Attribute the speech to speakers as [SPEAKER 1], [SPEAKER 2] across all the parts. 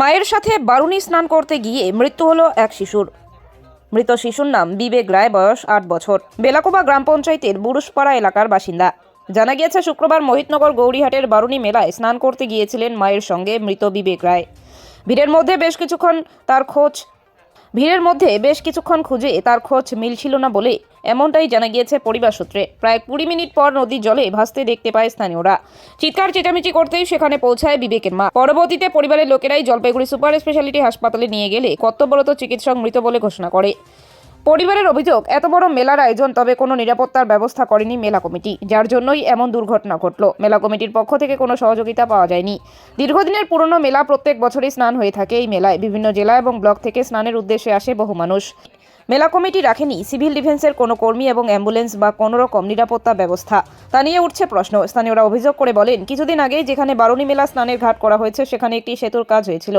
[SPEAKER 1] মায়ের সাথে বারুণী স্নান করতে গিয়ে মৃত্যু হলো এক শিশুর। মৃত শিশুর নাম বিবেক রায়, বয়স আট বছর। বেলাকোবা গ্রাম পঞ্চায়েতের বুরুশপাড়া এলাকার বাসিন্দা। জানা গিয়েছে, শুক্রবার মোহিতনগর গৌরীহাটের বারুণী মেলায় স্নান করতে গিয়েছিলেন মায়ের সঙ্গে মৃত বিবেক রায়। ভিড়ের মধ্যে বেশ কিছুক্ষণ তার খোঁজ ভিড়ের মধ্যে বেশ কিছুক্ষণ খুঁজে তার খোঁজ মিলছিল না বলে এমনটাই জানা গিয়েছে পরিবার সূত্রে। প্রায় কুড়ি মিনিট পর নদীর জলে ভাসতে দেখতে পায় স্থানীয়রা। চিৎকার, চেঁচামেচি করতেই সেখানে পৌঁছায় বিবেকের মা। পরবর্তীতে পরিবারের লোকেরাই জলপাইগুড়ি সুপার স্পেশালিটি হাসপাতালে নিয়ে গেলে কর্তব্যরত চিকিৎসক মৃত বলে ঘোষণা করে। পরিবারের অভিযোগ, এত বড় মেলার আয়োজন তবে কোনো নিরাপত্তার ব্যবস্থা করেনি মেলা কমিটি। যার জন্যই এমন দুর্ঘটনা ঘটল। মেলা কমিটির পক্ষ থেকে কোনো সহযোগিতা পাওয়া যায়নি। দীর্ঘদিনের পুরনো মেলা প্রত্যেক বছরই স্নান হয়ে থাকে এই মেলায়। বিভিন্ন জেলা এবং ব্লক থেকে স্নানের উদ্দেশ্যে আসে বহু মানুষ। মেলা কমিটি রাখেনি সিভিল ডিফেন্সের কোনো কর্মী এবং অ্যাম্বুলেন্স বা কোনো রকম নিরাপত্তা ব্যবস্থা। তা নিয়ে উঠছে প্রশ্ন। স্থানীয়রা অভিযোগ করে বলেন, কিছুদিন আগেই যেখানে বারুণী মেলা স্নানের ঘাট করা হয়েছে, সেখানে একটি সেতুর কাজ হয়েছিল।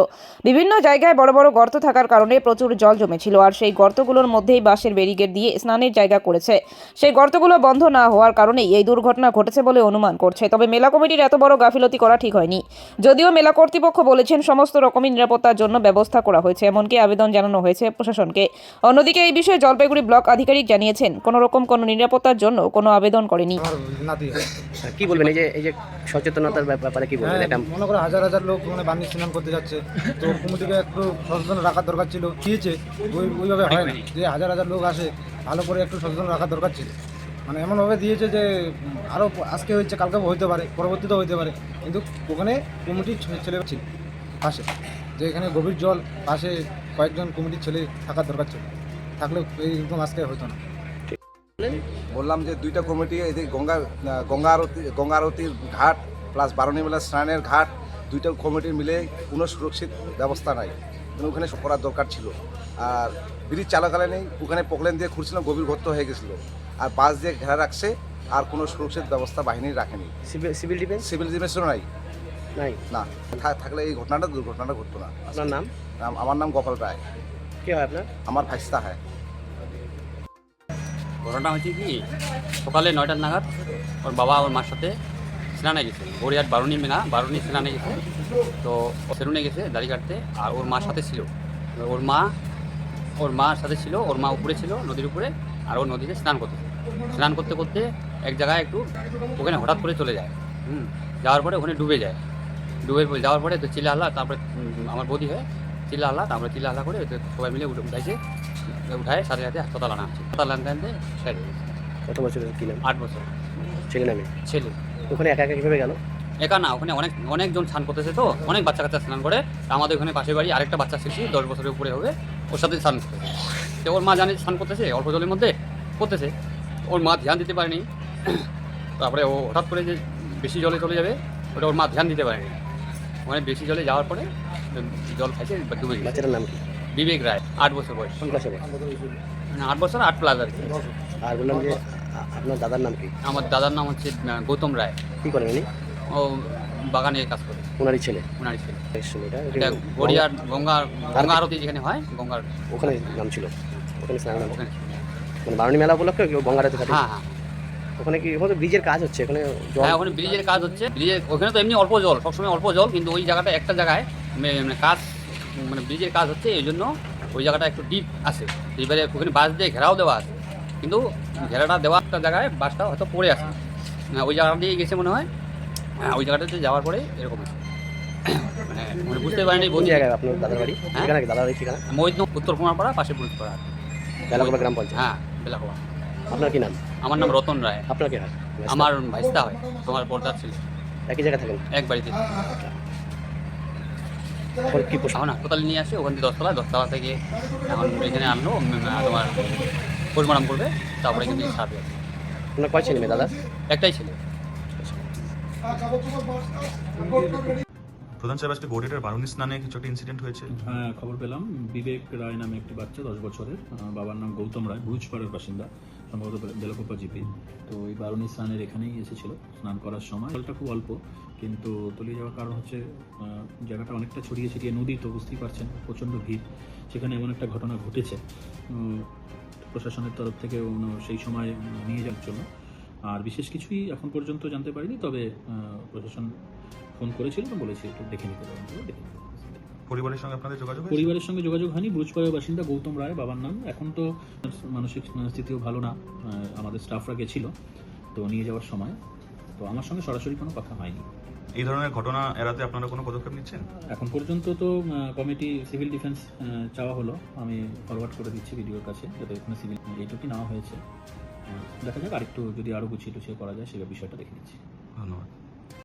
[SPEAKER 1] বিভিন্ন জায়গায় বড় বড় গর্ত থাকার কারণে প্রচুর জল জমেছিল আর সেই গর্তগুলোর মধ্যেই বাঁশের ব্যারিকেড দিয়ে স্নানের জায়গা করেছে। সেই গর্তগুলো বন্ধ না হওয়ার কারণেই এই দুর্ঘটনা ঘটেছে বলে অনুমান করছে। তবে মেলা কমিটির এত বড় গাফিলতি করা ঠিক হয়নি। যদিও মেলা কর্তৃপক্ষ বলেছেন, সমস্ত রকমের নিরাপত্তার জন্য ব্যবস্থা করা হয়েছে, এমনকি আবেদন জানানো হয়েছে প্রশাসনকে। অন্যদিকে এই বিষয়ে জলপাইগুড়ি ব্লক আধিকারিক জানিয়েছেন কোনো রকম কোনো নিরাপত্তার জন্য কোনো আবেদন করেনি।
[SPEAKER 2] কি বলবেন? এই যে এই যে সচেতনতার ব্যাপারে কি বলবেন?
[SPEAKER 3] হ্যাঁ,
[SPEAKER 2] এটা
[SPEAKER 3] মনে করে হাজার হাজার লোক মানে বান্দি স্নান করতে যাচ্ছে। তো কমিটিকে একটু সচেতন রাখার দরকার ছিল দিয়েছে ওই ওইভাবে হয় না। যে হাজার হাজার লোক আসে ভালো করে একটু সচেতন রাখার দরকার ছিল। মানে এমনভাবে দিয়েছে যে আরও আজকে হয়েছে কালকে হইতে পারে পরবর্তীতে হইতে পারে। কিন্তু ওখানে কমিটির ছেলে ছিল পাশে। যে এখানে গভীর জল পাশে কয়েকজন কমিটির ছেলে থাকার দরকার ছিল। থাকলে এইরকম আজকে হতো না।
[SPEAKER 4] বললাম যে দুইটা কমিটি এদিকে গঙ্গা গঙ্গা আরতি গঙ্গা আরতির ঘাট প্লাস বারণী মেলা স্নানের ঘাট দুইটা কমিটি মিলে কোনো সুরক্ষিত ব্যবস্থা নাই। কিন্তু ওখানে করার দরকার ছিল। আর ব্রিজ চালাকালে নেই ওখানে পকলেন দিয়ে খুঁড়ছিলাম গভীর গর্ত হয়ে গেছিল। আর বাস দিয়ে ঘেরা রাখছে আর কোনো সুরক্ষিত ব্যবস্থা বাহিনী রাখেনি।
[SPEAKER 2] সিভিল সিভিল ডিফেন্স
[SPEAKER 4] সিভিল ডিফেন্সও নাই।
[SPEAKER 2] নাই?
[SPEAKER 4] না থাকলে এই ঘটনাটা দুর্ঘটনাটা ঘটতো না।
[SPEAKER 2] আপনার নাম
[SPEAKER 4] আমার নাম গোপাল রায়।
[SPEAKER 2] কি হয় আপনার?
[SPEAKER 4] আমার ভাইস্তা হয়।
[SPEAKER 5] ঘটনা হচ্ছে কি? সকালে নয়টার নাগাদ ওর বাবা ওর মার সাথে স্নানে গেছে। গড়িয়ার বারুণী মেনা বারুণী স্নানে গেছে। তো ও সেলুনে গেছে দাড়ি কাটতে আর ওর মার সাথে ছিল। ওর মা ওর মার সাথে ছিল ওর মা উপরে ছিল নদীর উপরে আর ওর নদীতে স্নান করতে। স্নান করতে করতে এক জায়গায় একটু ওখানে হঠাৎ করে চলে যায়। হুম যাওয়ার পরে ওখানে ডুবে যায়। ডুবে যাওয়ার পরে তো চিল্লা হাল্লা তারপরে আমার বৌদি হয় চিল্লা হাল্লা তারপরে চিল্লা হাল্লা করে সবাই মিলে উঠে উঠাইছে। উঠায় সাথে সাথে হাসপাতাল আনা হচ্ছে। হাসপাতাল আনতে আনতে
[SPEAKER 2] কত বছর কি নাম?
[SPEAKER 5] আট বছর।
[SPEAKER 2] ছেলে নামে?
[SPEAKER 5] ছেলে।
[SPEAKER 2] ওখানে একা একা কীভাবে গেল?
[SPEAKER 5] একা না ওখানে অনেক অনেকজন স্নান করতেছে তো অনেক বাচ্চা কাচ্চা স্নান করে। আমাদের ওখানে পাশের বাড়ি আরেকটা বাচ্চা শিশু দশ বছরের উপরে হবে ওর সাথে স্নান করতেছে। তো ওর মা জানে স্নান করতেছে অল্প জলের মধ্যে করতেছে। ওর মা ধ্যান দিতে পারেনি। তারপরে ও হঠাৎ করে যে বেশি জলে চলে যাবে ওটা ওর মা ধ্যান দিতে পারেনি। মানে বেশি জলে যাওয়ার পরে জল খাইছে ডুবে গেছে
[SPEAKER 2] বাচ্চাটার নাম কি?
[SPEAKER 5] বিবেক রায় আট বছর বয়স।
[SPEAKER 2] কোন ক্লাসে পড়ে?
[SPEAKER 5] না, আট বছর আট প্লাস আর কি।
[SPEAKER 2] আর বললাম যে আপনার দাদার নাম কি?
[SPEAKER 5] আমার দাদার নাম হচ্ছে গৌতম রায়।
[SPEAKER 2] কি করেন উনি?
[SPEAKER 5] ও বাগানে কাজ করে।
[SPEAKER 2] ওনারই ছেলে?
[SPEAKER 5] ওনারই ছেলে।
[SPEAKER 2] এটা
[SPEAKER 5] গড়িয়ার গঙ্গার গঙ্গা আরতি যেখানে হয় গঙ্গার
[SPEAKER 2] ওখানে নাম ছিল। ওখানে স্নান নাম
[SPEAKER 5] ওখানে
[SPEAKER 2] মানে বারুণী মেলা উপলক্ষে গঙ্গারাতে থাকে?
[SPEAKER 5] হ্যাঁ হ্যাঁ।
[SPEAKER 2] ওখানে কি ওখানে ব্রিজের কাজ হচ্ছে ওখানে
[SPEAKER 5] হ্যাঁ ওখানে ব্রিজের কাজ হচ্ছে। ব্রিজের ওখানে তো এমনি অল্প জল সবসময় অল্প জল কিন্তু ওই জায়গাটা একটা জায়গায় মানে কাজ মানে ব্রিজের কাজ হচ্ছে এই জন্য ওই জায়গাটা একটু ডিপ আছে। এবারে ওখানে বাস দিয়ে ঘেরাও দেওয়া আছে। কিন্তু ঘেরাটা দেওয়া একটা জায়গায় বাসটা হয়তো পড়ে আছে। হ্যাঁ, ওই জায়গাটা দিয়ে গেছে মনে হয়। হ্যাঁ ওই জায়গাটাতে যাওয়ার পরে এরকম। মানে মানে বুঝতে পারিনি
[SPEAKER 2] কোন
[SPEAKER 5] বন্ধু
[SPEAKER 2] জায়গায় আপনার দাদার বাড়ি?
[SPEAKER 5] হ্যাঁ?
[SPEAKER 2] ঠিকানা দাদার বাড়ি ঠিকানা?
[SPEAKER 5] উত্তর কুমারপাড়া পাশে পুলিশপাড়া
[SPEAKER 2] বেলাকোবা গ্রাম পঞ্চায়েত।
[SPEAKER 5] হ্যাঁ বেলাকোয়া
[SPEAKER 2] আপনার কি নাম?
[SPEAKER 5] আমার নাম রতন রায়।
[SPEAKER 2] আপনার কি হয়
[SPEAKER 5] আমার ভাইস্তা হয়। তোমার পর্দার ছিল।
[SPEAKER 2] একই জায়গায় থাকেন?
[SPEAKER 5] এক বাড়িতে।
[SPEAKER 2] কি
[SPEAKER 5] এখন হাসপাতালে নিয়ে আসে ওখান থেকে দশতলা দশতলা থেকে এখন এখানে আনলো তোমার পোস্টমর্টম করবে তারপরে কিন্তু ছাড়বে
[SPEAKER 2] আপনার কয় ছেলে মেয়ে দাদা?
[SPEAKER 5] একটাই ছেলে।
[SPEAKER 6] প্রধান সাহেব, আজকে গৌড়েটার বারুণী স্নানে কিছু একটা ইনসিডেন্ট হয়েছে?
[SPEAKER 7] হ্যাঁ খবর পেলাম। বিবেক রায় নামে একটি বাচ্চা, দশ বছরের। বাবার নাম গৌতম রায়, ভুজপাড়ার বাসিন্দা, সম্ভবত বেলাকোপা জিপি। তো ওই বারুণী স্নানের এখানেই এসেছিল, স্নান করার সময়। জলটা খুব অল্প, কিন্তু তলিয়ে যাওয়ার কারণ হচ্ছে জায়গাটা অনেকটা ছড়িয়ে ছিটিয়ে নদী তো বুঝতেই পারছেন, প্রচণ্ড ভিড়। সেখানে এমন একটা ঘটনা ঘটেছে। প্রশাসনের তরফ থেকে সেই সময় নিয়ে যাওয়ার জন্য। আর বিশেষ কিছুই এখন পর্যন্ত জানতে পারিনি, তবে প্রশাসন ফোন করেছিল তো বলেছি একটু দেখে নিতে পারেন। দেখে নিতে
[SPEAKER 6] পরিবারের সঙ্গে আপনাদের যোগাযোগ?
[SPEAKER 7] পরিবারের সঙ্গে যোগাযোগ হয়নি। ব্রুজপাড়ার বাসিন্দা গৌতম রায় বাবার নাম। এখন তো মানসিক স্থিতিও ভালো না আমাদের স্টাফরা গেছিল তো নিয়ে যাওয়ার সময়। তো আমার সঙ্গে সরাসরি কোনো কথা হয়নি।
[SPEAKER 6] এই ধরনের ঘটনা এড়াতে আপনারা কোনো পদক্ষেপ নিচ্ছেন?
[SPEAKER 7] এখন পর্যন্ত তো কমিটি সিভিল ডিফেন্স চাওয়া হলো। আমি ফরওয়ার্ড করে দিচ্ছি ভিডিওর কাছে যাতে এখানে সিভিল এইটুকুই নেওয়া হয়েছে। দেখা যাক আরেকটু যদি আরও গুছিয়ে টুছিয়ে করা যায় সে বিষয়টা দেখে নিচ্ছি।
[SPEAKER 6] ধন্যবাদ।